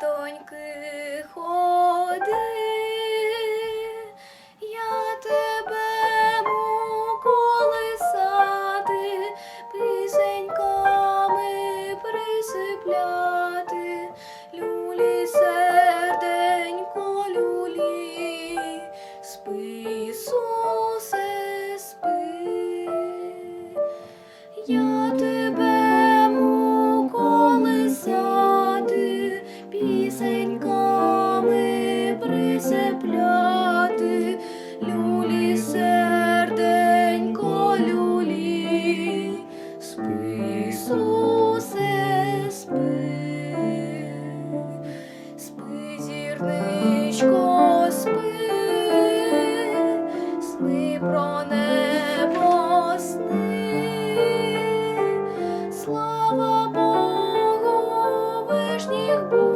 доньки, ходи, я тебе колисати, пісеньками присипляти, люлі серденько, люлі, спи, спи. чіпляти, люлі серденько люлі, спи, Ісусе, спи, спи, зірничко, спи, сни про небо сни, слава Богу, вишніх Бог.